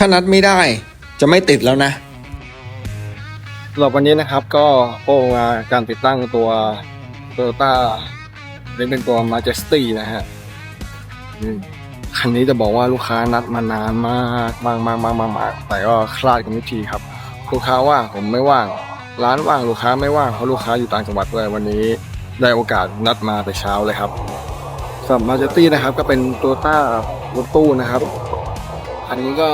ถ้านัดไม่ได้จะไม่ติดแล้วนะสำหรับวันนี้นะครับก็โปรมาการติดตั้งตัว Toyota เรียกเป็นตัว Majesty นะฮะอืมคันนี้จะบอกว่าลูกค้านัดมานานมากมากมากมากมากมากแต่ก็คลาดกันทุกทีครับ ลูกค้าว่างผมไม่ว่าง ร้านว่างลูกค้าไม่ว่างเพราะลูกค้าอยู่ต่างจังหวัดด้วยวันนี้ได้โอกาสนัดมาแต่เช้าเลยครับสำหรับ Majesty นะครับก็เป็นตัวต้ารถตู้นะครับ อันนี้ก็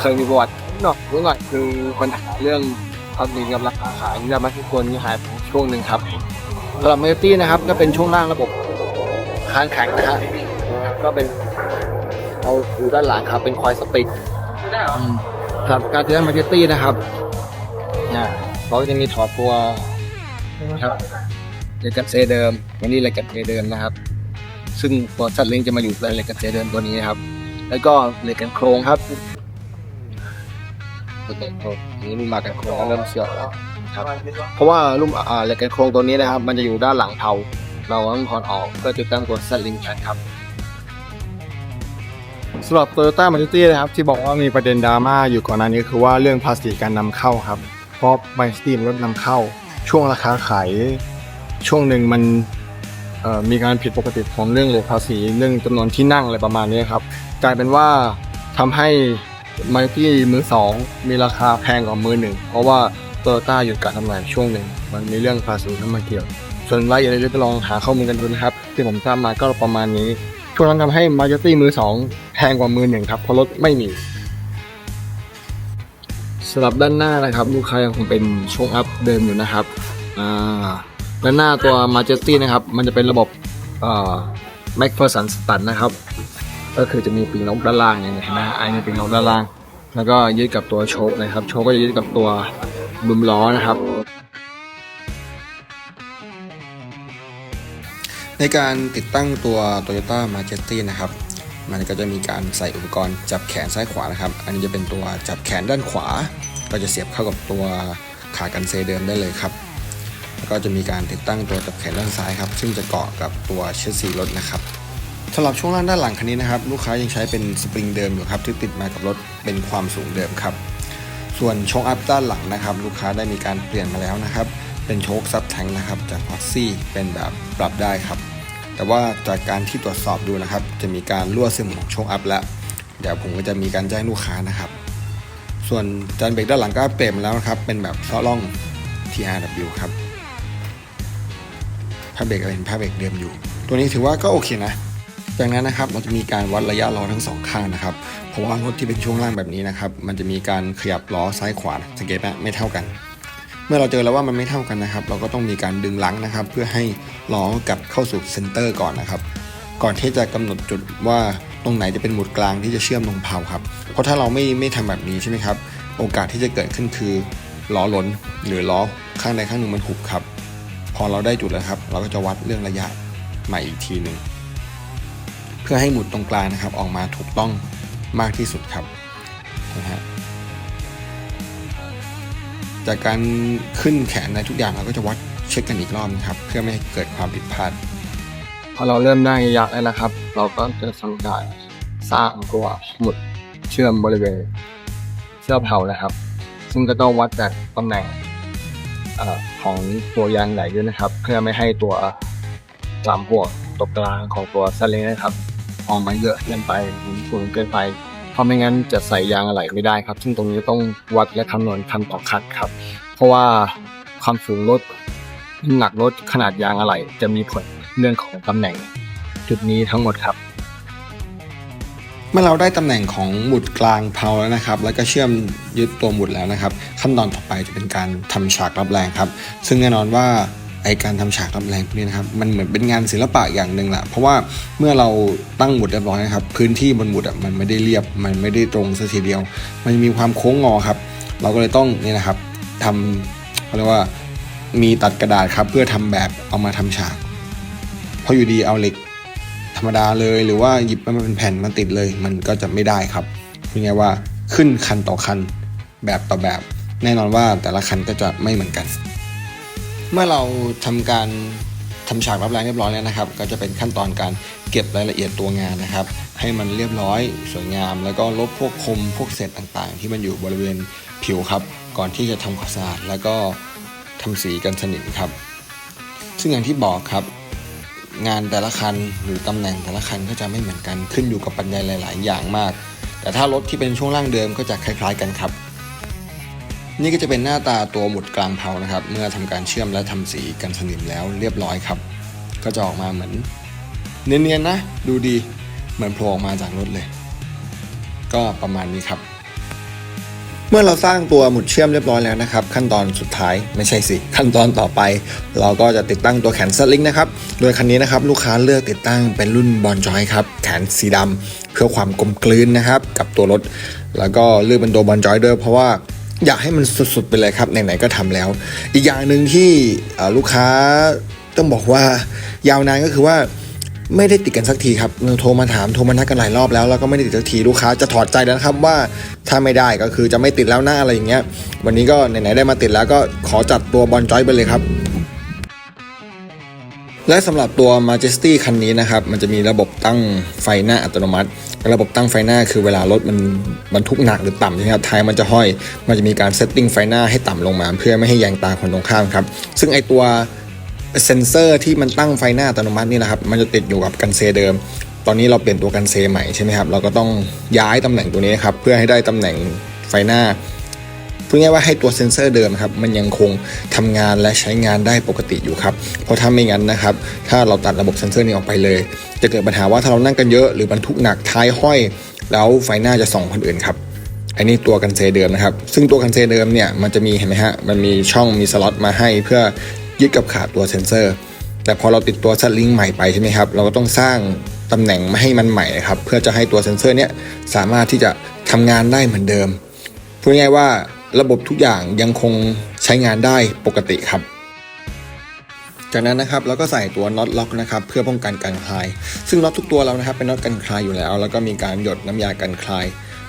เคยมีประวัตินิดหน่อยนิดหน่อยคือปัญหาเรื่องพักมีกับราคาขายนี่มาทุกคนนี่หายไปช่วงหนึ่งครับสำหรับเมตี้นะครับ ก็เป็นช่วงล่างระบบค้างแข็งนะฮะก็เป็นเอาอยู่ด้านหลังครับ เป็นคอยสปริงอืมสำหรับการเชื่อมเมตี้นะครับเนี่ยเขาจะมีถอดตัวนะครับเหล็กกัดเซเดิมอันนี้เหล็กกัดเซเดิมนะครับ ซึ่งตัวสัตว์เลี้ยงจะมาอยู่ในเหล็กกัดเซเดิมตัวนี้ครับ แล้วก็เหล็กกันโครงครับ เหล็กกันโครงอันนี้มีมากันโครงก็เริ่มเสื่อมแล้ว ครับ เพราะว่ารุ่มอ่าเหล็กกันโครงตัวนี้นะครับ มันจะอยู่ด้านหลังเทาเราต้องถอดออกเพื่อติดตั้งตัวสลิงแทนครับสำหรับ Toyota m a r i t y นะครับ ที่บอกว่ามีประเด็นดราม่าอยู่ก่อนหน้านี้คือว่าเรื่องภาษีการนำเข้าครับ เพราะ m a r i t y มันลดนำเข้า ช่วงราคาขายช่วงหนึ่งมันเอ่อมีการผิดปกติของเรื่องเลทภาษีเรื่องจำนวนที่นั่งอะไรประมาณนี้ครับ กลายเป็นว่าทำให้ มาที่มือสองมีราคาแพงกว่ามือหนึ่งเพราะว่าโตโยต้าหยุดการทำงานช่วงหนึ่ง มันมีเรื่องภาษีเข้ามาเกี่ยว ส่วนรายละเอียดก็ลองหาข้อมูลกันดูนะครับ ที่ผมทราบมาก็ประมาณนี้ ช่วงนั้นทำให้มาจตี้มือสองแพงกว่ามือหนึ่งครับเพราะรถไม่มีสำหรับด้านหน้านะครับลูกค้ายังคงเป็นช่วงอัพเดิมอยู่นะครับอ่าด้านหน้าตัว Majesty นะครับ มันจะเป็นระบบอ่อ MacPherson Stud นะครับ ก็คือจะมีปีกนกด้านล่างอย่างเงี้ยเห็นไหมไอ้นี่ปีกนกด้านล่าง แล้วก็ยึดกับตัวโชคนะครับ โชคก็จะยึดกับตัวบุมล้อนะครับในการติดตั้งตัว Toyota Majesty นะครับ มันก็จะมีการใส่อุปกรณ์จับแขนซ้ายขวานะครับ อันนี้จะเป็นตัวจับแขนด้านขวา ก็จะเสียบเข้ากับตัวขากันเซเดิมได้เลยครับ แล้วก็จะมีการติดตั้งตัวจับแขนด้านซ้ายครับ ซึ่งจะเกาะกับตัวเชสซีรถนะครับ สำหรับช่วงล่างด้านหลังคันนี้นะครับลูกค้ายังใช้เป็นสปริงเดิมอยู่ครับที่ติดมากับรถเป็นความสูงเดิมครับ ส่วนโชคอัพด้านหลังนะครับ ลูกค้าได้มีการเปลี่ยนมาแล้วนะครับ เป็นโชคซับแทงนะครับจากพอซี่เป็นแบบปรับได้ครับ แต่ว่าจากการที่ตรวจสอบดูนะครับ จะมีการรั่วซึมของโชคอัพแล้วเดี๋ยวผมก็จะมีการแจ้งลูกค้านะครับ ส่วนจานเบรกด้านหลังก็เปลี่ยนมาแล้วนะครับ เป็นแบบล้อล่อง TRW ครับผ้าเบรกก็เป็นผ้าเบรกเดิมอยู่ ตัวนี้ถือว่าก็โอเคนะ จากนั้นนะครับเราจะมีการวัดระยะล้อทั้งสองข้างนะครับ เพราะว่ารถที่เป็นช่วงล่างแบบนี้นะครับ มันจะมีการขยับล้อซ้ายขวาสังเกตนะไม่เท่ากัน เมื่อเราเจอแล้วว่ามันไม่เท่ากันนะครับ เราก็ต้องมีการดึงหลังนะครับ เพื่อให้ล้อกลับเข้าสู่เซนเตอร์ก่อนนะครับ ก่อนที่จะกำหนดจุดว่าตรงไหนจะเป็นหมุดกลางที่จะเชื่อมลงเพลาครับ เพราะถ้าเราไม่ไม่ทำแบบนี้ใช่ไหมครับ โอกาสที่จะเกิดขึ้นคือล้อหล้นหรือล้อข้างใดข้างหนึ่งมันหุบครับ พอเราได้จุดแล้วครับ เราก็จะวัดเรื่องระยะใหม่อีกทีหนึ่ง เพื่อให้หมุดตรงกลางนะครับ ออกมาถูกต้องมากที่สุดครับนะฮะจากการขึ้นแขนในทุกอย่างเราก็จะวัดเช็คกันอีกรอบนะครับ เพื่อไม่ให้เกิดความผิดพลาดพอเราเริ่มได้ระยะแล้วนะครับ เราก็จะทำการสร้างตัวหมุดเชื่อมบริเวณเสื้อเผานะครับ ซึ่งก็ต้องวัดจากตำแหน่งอของตัวยางไหลด้วยนะครับ เพื่อไม่ให้ตัวสามหัวตกกลางของตัวสลิงนะครับ ออกมาเยอะเกินไปหรือสูงเกินไป เพราะไม่งั้นจะใส่ยางอะไหล่ไม่ได้ครับ ซึ่งตรงนี้ต้องวัดและคำนวณคันต่อคันครับ เพราะว่าความสูงรถน้ำหนักรถขนาดยางอะไหล่จะมีผลเรื่องของตำแหน่ง จุดนี้ทั้งหมดครับ เมื่อเราได้ตำแหน่งของหมุดกลางเพลาแล้วนะครับ แล้วก็เชื่อมยึดตัวหมุดแล้วนะครับ ขั้นตอนต่อไปจะเป็นการทำฉากรับแรงครับ ซึ่งแน่นอนว่า ไอการทำฉากรับแรงพวกนี้นะครับมันเหมือนเป็นงานศิลปะอย่างหนึ่งแหละเพราะว่าเมื่อเราตั้งหมุดเรียบร้อยนะครับ พื้นที่บนหมุดอะมันไม่ได้เรียบมันไม่ได้ตรงสัทีเดียว มันมีความโค้งงอครับ เราก็เลยต้องนี่นะครับทำเขาเรียกว่ามีตัดกระดาษครับ เพื่อทำแบบเอามาทำฉากเพราะอยู่ดีเอาเหล็กธรรมดาเลย หรือว่าหยิบมาเป็นแผ่นมาติดเลย มันก็จะไม่ได้ครับเป็นไงว่าขึ้นคันต่อคันแบบต่อแบบ แน่นอนว่าแต่ละคันก็จะไม่เหมือนกัน มื่อเราทำการทำฉากรับแรงเรียบร้อยแล้วนะครับ ก็จะเป็นขั้นตอนการเก็บรายละเอียดตัวงานนะครับ ให้มันเรียบร้อยสวยงาม แล้วก็ลบพวกคมพวกเศษต่างๆ ที่มันอยู่บริเวณผิวครับ ก่อนที่จะทำความสะอาดแล้วก็ทำสีกันสนิมครับ ซึ่งอย่างที่บอกครับ งานแต่ละคันหรือตำแหน่งแต่ละคันก็จะไม่เหมือนกันขึ้นอยู่กับปัจจัยหลาย ๆ อย่างมาก แต่ถ้ารถที่เป็นช่วงล่างเดิมก็จะคล้าย ๆ กันครับ นี่ก็จะเป็นหน้าตาตัวหมุดกลางเพลานะครับ เมื่อทำการเชื่อมและทำสีกันสนิมแล้วเรียบร้อยครับ ก็จะออกมาเหมือน เนียนๆนะ ดูดีเหมือนโผล่ออกมาจากรถเลย ก็ประมาณนี้ครับ เมื่อเราสร้างตัวหมุดเชื่อมเรียบร้อยแล้วนะครับ ขั้นตอนสุดท้ายไม่ใช่สิ ขั้นตอนต่อไป เราก็จะติดตั้งตัวแขนสลิงนะครับ โดยคันนี้นะครับลูกค้าเลือกติดตั้งเป็นรุ่นบอลจอยครับแขนสีดำเพื่อความกลมกลืนนะครับ กับตัวรถ แล้วก็เลือกเป็นตัวบอลจอยด้วยเพราะว่า อยากให้มันสุดๆไปเลยครับไหนๆก็ทำแล้ว อีกอย่างหนึ่งที่ลูกค้าต้องบอกว่ายาวนานก็คือว่าไม่ได้ติดกันสักทีครับโทรมาถามโทรมานัดกันหลายรอบแล้วแล้วก็ไม่ได้ติดสักทีลูกค้าจะถอดใจแล้วครับว่าถ้าไม่ได้ก็คือจะไม่ติดแล้วหน้าอะไรอย่างเงี้ย วันนี้ก็ไหนๆได้มาติดแล้วก็ขอจัดตัวบอลจอยไปเลยครับ และสำหรับตัว Majesty คันนี้นะครับ มันจะมีระบบตั้งไฟหน้าอัตโนมัติ ระบบตั้งไฟหน้าคือเวลารถมันบรรทุกหนักหรือต่ำใช่ไหมครับท้ายมันจะห้อย มันจะมีการเซตติ้งไฟหน้าให้ต่ำลงมา เพื่อไม่ให้แยงตาคนตรงข้ามครับ ซึ่งไอตัวเซนเซอร์ที่มันตั้งไฟหน้าอัตโนมัตินี่นะครับ มันจะติดอยู่กับกันเซเดิม ตอนนี้เราเปลี่ยนตัวกันเซใหม่ใช่ไหมครับ เราก็ต้องย้ายตำแหน่งตัวนี้ครับ เพื่อให้ได้ตำแหน่งไฟหน้า พูดง่ายว่าให้ตัวเซ็นเซอร์เดิมครับมันยังคงทำงานและใช้งานได้ปกติอยู่ครับเพราะถ้าไม่งั้นนะครับถ้าเราตัดระบบเซ็นเซอร์นี้ออกไปเลย จะเกิดปัญหาว่าถ้าเรานั่งกันเยอะหรือบรรทุกหนักท้ายห้อย แล้วไฟหน้าจะส่องคนอื่นครับอันนี้ตัวกันเซเดิมนะครับ ซึ่งตัวกันเซเดิมเนี่ยมันจะมีเห็นไหมฮะ มันมีช่องมีสล็อตมาให้เพื่อยึดกับขาตัวเซ็นเซอร์ แต่พอเราติดตัวซัดลิงใหม่ไปใช่ไหมครับ เราก็ต้องสร้างตำแหน่งมาให้มันใหม่ครับ เพื่อจะให้ตัวเซ็นเซอร์เนี้ยสามารถที่จะทำงานได้เหมือนเดิม พูดง่ายว่า ระบบทุกอย่างยังคงใช้งานได้ปกติครับ จากนั้นนะครับเราก็ใส่ตัวน็อตล็อกนะครับเพื่อป้องกันการคลาย ซึ่งน็อตทุกตัวเรานะครับเป็นน็อตกันคลายอยู่แล้ว แล้วก็มีการหยดน้ำยากันคลาย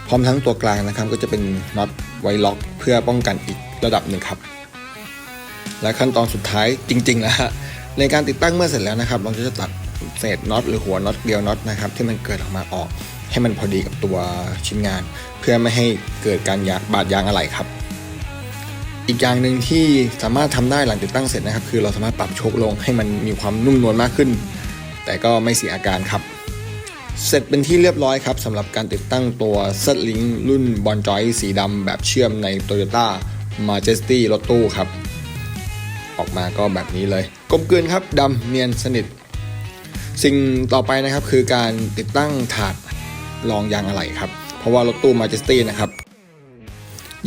พร้อมทั้งตัวกลางนะครับก็จะเป็นน็อตไวล็อก เพื่อป้องกันอีกระดับหนึ่งครับ และขั้นตอนสุดท้ายจริงๆนะฮะในการติดตั้งเมื่อเสร็จแล้วนะครับ เราจะตัดเศษน็อตหรือหัวน็อตเกลียวน็อตนะครับที่มันเกิดออกมาออกให้มันพอดีกับตัวชิ้นงาน เพื่อไม่ให้เกิดการยาบาดยางอะไรครับ อีกอย่างหนึ่งที่สามารถทำได้หลังติดตั้งเสร็จนะครับ คือเราสามารถปรับโชคลงให้มันมีความนุ่มนวลมากขึ้น แต่ก็ไม่เสียอาการครับ เสร็จเป็นที่เรียบร้อยครับสำหรับการติดตั้งตัว z l i n k รุ่นบอลจอยสีดำแบบเชื่อมใน Toyota Majesty รถตู้ครับ ออกมาก็แบบนี้เลยกลมกลืนครับดำเนียนสนิท สิ่งต่อไปนะครับคือการติดตั้งถาดรองยางอะไหล่ครับ เพราะว่ารถตู้ Majesty นะครับ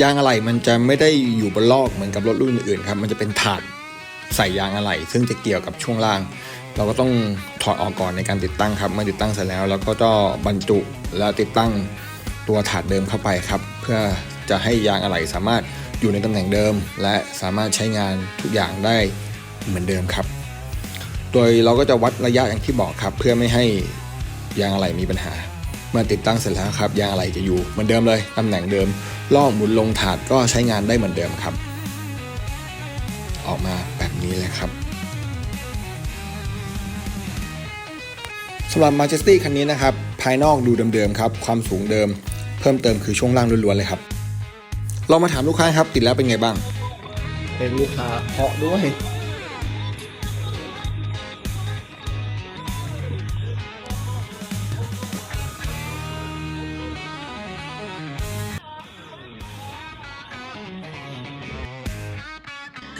ยางอะไหล่มันจะไม่ได้อยู่บนลอกเหมือนกับรถรุ่นอื่นครับ มันจะเป็นถาดใส่ยางอะไหล่ซึ่งจะเกี่ยวกับช่วงล่าง เราก็ต้องถอดออกก่อนในการติดตั้งครับเมื่อติดตั้งเสร็จแล้วเราก็จะบรรจุและติดตั้งตัวถาดเดิมเข้าไปครับ เพื่อจะให้ยางอะไหล่สามารถอยู่ในตำแหน่งเดิม และสามารถใช้งานทุกอย่างได้เหมือนเดิมครับ โดยเราก็จะวัดระยะอย่างที่บอกครับ เพื่อไม่ให้ยางอะไหล่มีปัญหา เมื่อติดตั้งเสร็จแล้วครับ ยางอะไหล่จะอยู่เหมือนเดิมเลยตำแหน่งเดิม ลอกหมุนลงถาดก็ใช้งานได้เหมือนเดิมครับ ออกมาแบบนี้เลยครับสำหรับ Majesty คันนี้นะครับ ภายนอกดูเดิมๆครับ ความสูงเดิม เพิ่มเติมคือช่วงล่างล้วนๆเลยครับเรามาถามลูกค้าครับ ติดแล้วเป็นไงบ้าง เป็นลูกค้าเพาะด้วย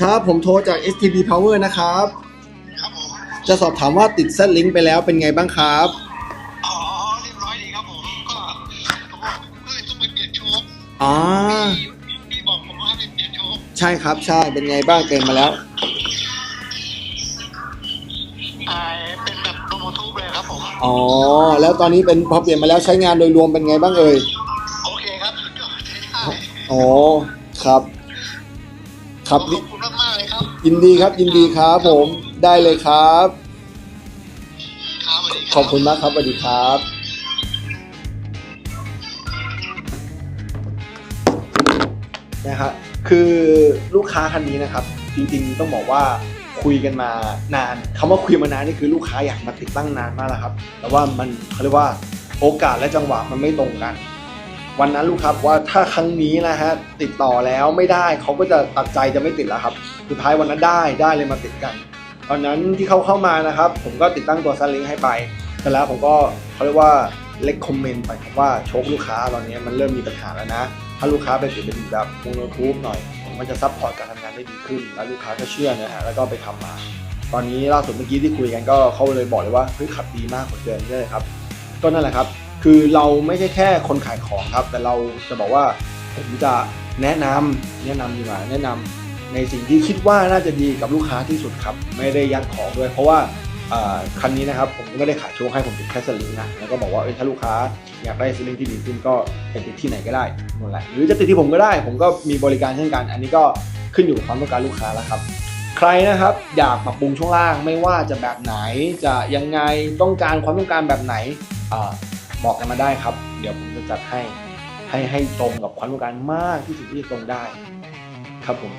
ครับ ผมโทรจาก STB Power นะครับ ครับผมจะสอบถามว่าติดเซตลิงก์ไปแล้วเป็นไงบ้างครับ อ๋อเรียบร้อยดีครับผมก็ผมก็เลยต้องไปเปลี่ยนโชคอ๋อมีมีบอกผมว่าให้ไปเปลี่ยนโชคใช่ครับ ใช่ เป็นไงบ้างเต็มมาแล้ว อ่าเป็นแบบโรโมทูบเลยครับผม อ๋อ แล้วตอนนี้เป็นพอเปลี่ยนมาแล้วใช้งานโดยรวมเป็นไงบ้างเอ่ย โอเคครับสุดยอดใช้ได้อ๋อ ครับครับขอบคุณ ยครับยินดีครับยินดีครับผมได้เลยครับ ครับสวัสดีขอบคุณมากครับสวัสดีครับ นะครับคือลูกค้าคันนี้นะครับ จริงๆต้องบอกว่าคุยกันมานานคำว่าคุยมานานนี่คือลูกค้าอยากมาติดตั้งนานมากแล้วครับ แต่ว่ามันเขาเรียกว่าโอกาสและจังหวะมันไม่ตรงกัน วันนั้นลูกค้าบอกว่าถ้าครั้งนี้นะฮะติดต่อแล้วไม่ได้เขาก็จะตัดใจจะไม่ติดแล้วครับ สุดท้ายวันนั้นได้ได้เลยมาติดกัน ตอนนั้นที่เขาเข้ามานะครับ ผมก็ติดตั้งตัวซันลิงให้ไปเสร็จแล้วผมก็เขาเรียกว่าเล็กคอมเมนต์ไปครับว่าโชคลูกค้าตอนนี้มันเริ่มมีปัญหาแล้วนะ ถ้าลูกค้าไปติดเป็นแบบโมโนทูบหน่อย มันจะซัพพอร์ตการทำงานได้ดีขึ้น แล้วลูกค้าก็เชื่อนะฮะแล้วก็ไปทำมา ตอนนี้ล่าสุดเมื่อกี้ที่คุยกันก็เขาเลยบอกเลยว่าเฮ้ยขับดีมากกว่าเดิมเลยครับก็นั่นแหละครับ คือเราไม่ใช่แค่คนขายของครับ แต่เราจะบอกว่าผมจะแนะนำแนะนำดีกว่าแนะนำ ในสิ่งที่คิดว่าน่าจะดีกับลูกค้าที่สุดครับ ไม่ได้ยัดของด้วย เพราะว่าคันนี้นะครับผมก็ไม่ได้ขายโชว์ให้ผมติดแค่สลิงนะแล้วก็บอกว่าถ้าลูกค้าอยากได้สลิงที่ดีขึ้นก็ไปติดที่ไหนก็ได้นั่นแหละหรือจะติดที่ผมก็ได้ ผมก็มีบริการเช่นกัน อันนี้ก็ขึ้นอยู่กับความต้องการลูกค้าแล้วครับ ใครนะครับอยากปรับปรุงช่วงล่างไม่ว่าจะแบบไหนจะยังไงต้องการความต้องการแบบไหนอบอกกันมาได้ครับ เดี๋ยวผมจะจัดให้ให้ให้ตรงกับความต้องการมากที่สุดที่จะตรงได้ครับผม